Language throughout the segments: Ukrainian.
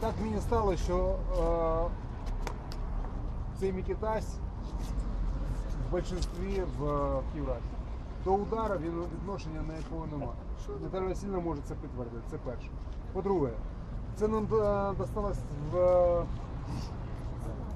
так мені стало, що е, цей Мікітась в більшості в е, Київраді. До удара він відношення на якого немає. Наталя Васильівна може це підтвердити, це перше. По-друге, це нам е, досталось в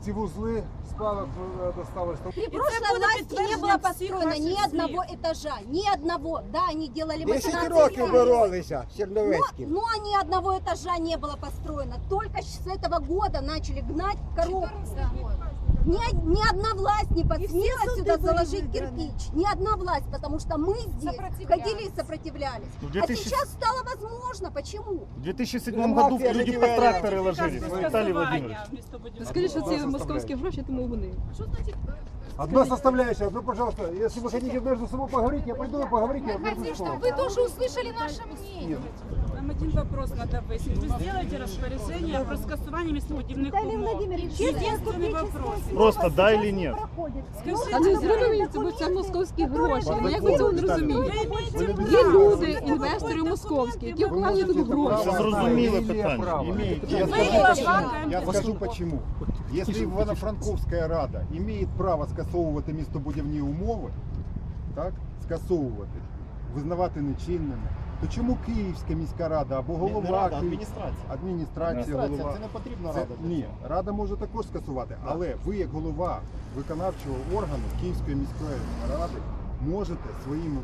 ці вузли спадок е, досталось. При це прошлой буде власти не підтвердження было всіх построено ни ваших одного слів. этажа, ни одного. Да, они делали 10 махинации років сами. боролися з Но, Черновецьким. но ни одного этажа не было построено. Только с этого года начали гнать коробку. Ни, од- ни одна власть не посмела суды сюда были заложить выиграны. кирпич. Ни одна власть, потому что мы здесь Сопротивлялись. ходили и сопротивлялись. В А 2000 сейчас стало возможно. Почему? В 2007 Нема году фіжиків люди под варіантів. тракторы ложились. Ну, Виталий Владимирович. Скажіть, що ці Одна московські гроші, тому вони. Одна составляющая, одну, пожалуйста, если вы хотите между собой поговорить, я пойду и поговорите. Мы одну хотим, слово. чтобы вы тоже услышали наше мнение. Нам один вопрос надо выяснить. Вы сделаете распоряжение про скасування містобудівних умов? Единственный вопрос. Просто да или нет? А не зрозумієте, бо це московські гроші. Ну як ви цього не розумієте? Є люди, інвестори московські, які вкладені тут гроші. Це зрозуміле Имеет питання. право. Імеють. Я Вы скажу, его почему. банк, Я скажу почему. Если Івано-Франковська рада має право скасовувати містобудівні умови, так, скасовувати, визнавати нечинними, то чому Київська міська рада або голова Не рада, Київ- адміністрація. адміністрація, Адміністрація, голова. це не потрібна Це- рада. для ні, цього. рада може також скасувати, але ви, як голова виконавчого органу Київської міської ради, можете своїм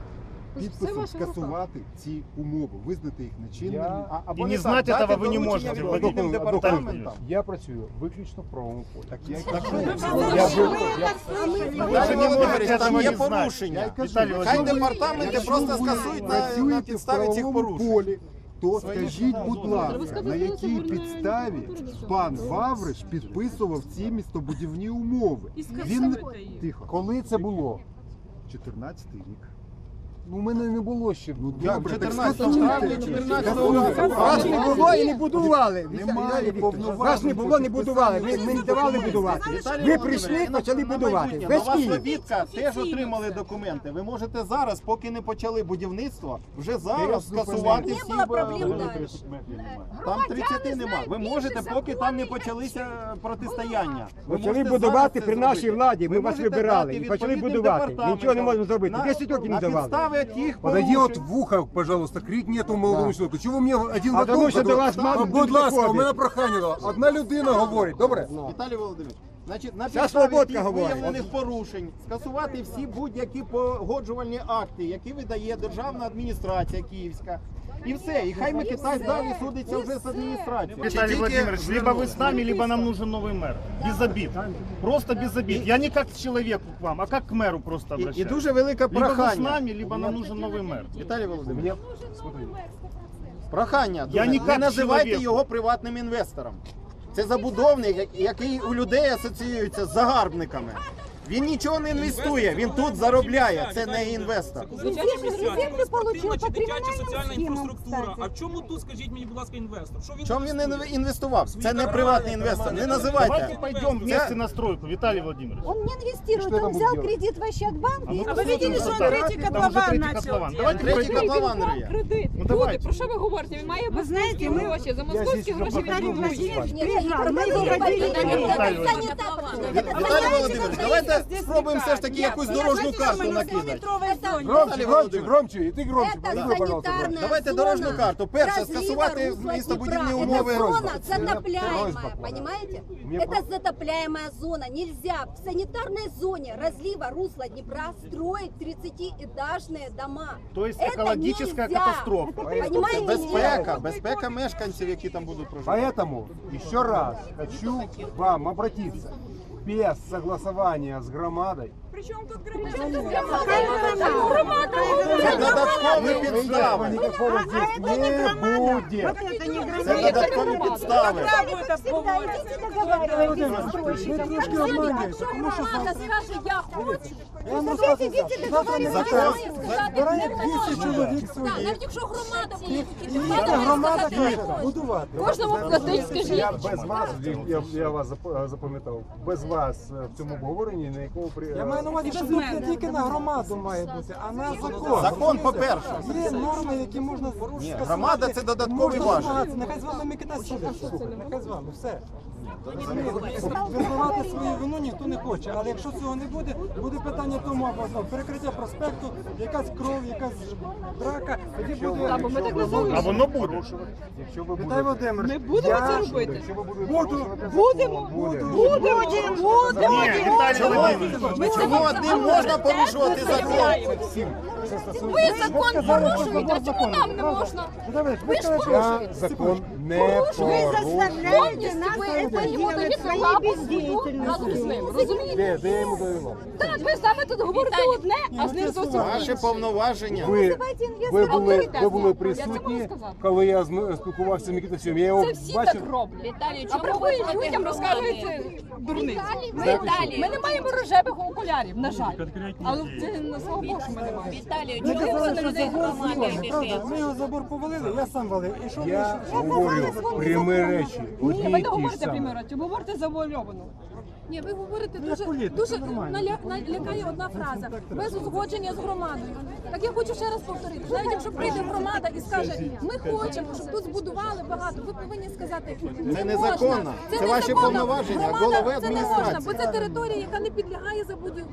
підписом скасувати ці умови, визнати їх нечинними. Я- а- або І не знати этого ви не можете. Я працюю виключно в правовому полі. Так я Я я- Ви не можете Там є порушення. Віталій Хай департаменти просто скасують на, на працюєте в підставі цих правовому порушень. полі, то скажіть, будь ласка, на якій підставі пан Вавриш підписував ці містобудівні умови? І Він тихо, Коли це було? 14 рік. Ну, у мене не було ще. Ну, добре, 14 травня 14 року. Вас не було і не будували. Немає повноважень Вас не було, не будували. Ви не давали будувати. Ви прийшли, почали будувати. На Весь вас Київ. робітка теж отримали документи. Ви можете зараз, поки не почали будівництво, вже зараз скасувати всі было б- проблем е. Там 30 нема. Ви можете, поки там не почалися протистояння. Ви Почали можете будувати це при нашій зробити. владі. Ми Ви вас можете вибирали дати і почали будувати. Нічого не можемо зробити. на- 10 років не На давали. Підставі тих Подойди от в ухо, пожалуйста, крик нету молодому человеку. Чому мені один А в тому що до вас мало Будь ласка, у мене прохання. Одна людина говорить, добре? Віталій Володимирович, значить, на підставі тих говорить. виявлених порушень скасувати всі будь-які погоджувальні акти, які видає державна адміністрація Київська. І все, і хай Микитай далі судиться вже з адміністрацією. Виталий Тільки Владимирович, либо вы с нами, либо нам нужен новый мэр. Без обид. Просто без обид. Я не как к человеку к вам, а как к мэру просто І, і обращаюсь. дуже велике Либо вы с прохання. нами, либо нам нужен новый мэр. Віталій Володимирович, Мені, смотри, прохання. Я дуже. не не як називайте чоловік. його приватним інвестором. Це забудовник, як- який у людей асоціюється з загарбниками. Він нічого не інвестує, він тут заробляє. Це не інвестор. Землю получил по чи дитяча криминальным соціальна схемам, інфраструктура. кстати. А в чому тут, скажіть мені, будь ласка, інвестор? Що він Чому тут він не інвестує? інвестував? Це не приватний інвестор. Не Давайте називайте. пойдем вместе на стройку, Виталий Владимирович. Он не инвестирует, Что я он там взял буду делать? кредит в Ощадбанке. А ну и А ви видели, що он третій Там уже котлован третий начал котлован. делать? Давайте Третій пройдем. котлован риє. Кредит. Ну, Люди, давайте. про що ви говорите? Він має московські гроші. За я московські здесь гроші уже він не покажу вміє. весь Нет, Приезжал, это мы не его это водили это на не Виталий это Владимирович. не так. Это Віталій понятие Володимирович, давайте спробуємо все ж таки якусь дорожню карту накидати. Громче, громче, громче, і ти громче, Это Іди, пожалуйста, громче. санитарная Давайте зона дорожну карту. Перше, разлива скасувати русла містобудівні Дніпра. умови. Это зона Просьба. затопляемая, Просьба к вам. понимаете? Мне Это про- затопляемая зона. Нельзя в санитарной зоне разлива русла Днепра строить 30-этажные дома. То есть Это экологическая нельзя. катастрофа. Понимаете? Безпека, безпека мешканців, які там будуть проживати. Поэтому еще раз хочу вам обратиться. Без согласования с громадой Це додаткові підстави. никакого здесь не будет. Це додаткові підстави. Всегда идите договаривайтесь с. Ви трошки обманюєте, тому що. Збирає 200 чоловік своїх. навіть якщо громада буде буде громада будувати. Кожному платить, скажіть. Я без вас, я, вас запам'ятав, без вас е, в цьому обговоренні, на якому при... На увазі, що тут не тільки на громаду має бути, а на закон. Закон, по-перше. Є норми, які можна Ні, скасувати. громада це додатковий Можна важіль. Нехай з вами Микита сюди. Нехай з вами, все. Визнавати свою вину ніхто не хоче, але якщо цього не буде, буде питання тому або знову перекриття проспекту, якась кров, якась драка, тоді буде. Або ми так не А залишимо. воно буде. Якщо ви Ми будемо це робити. Якщо ви будете Буду, порушувати будемо, буде. будемо, будемо. Ні, Віталій Володимирович. Чому одним можна порушувати закон? Ви закон порушуєте, а чому нам не можна? Ви Ви ж Я закон не порушую. Повністю ви йому даєте лапу разом з ним, розумієте? Де, я йому? Так, ви саме тут говорите одне, а з ним зовсім Ваші повноваження. Ви, ви, були, ви присутні, коли я спілкувався з Микитасем. Я його Це всі бачив. так роблять. Віталій, А чому приходять людям розказуєте дурниці. Ми не маємо рожевих окулярів, на жаль. Але це на слава Богу, що ми не маємо. Віталію, Ми чому ви казали, що людей забор громади зроблений, правда? йдете? Ми його забор повалили, я сам валив. І що Я ви- говорю прямі речі. Ні, Одні ви й не ті ж говорите самі. примірати, ви говорите завуальовано. Ні, ви говорите Ну, дуже, політик, дуже це нормально. наля- налякає одна фраза без узгодження з громадою. Так я хочу ще раз повторити. Навіть якщо прийде громада і скаже, ми хочемо, щоб тут збудували багато, ви повинні сказати, Це не незаконно. можна. Це ваші повноваження, Громада, голови Це не можна, бо це територія, яка не підлягає забудові.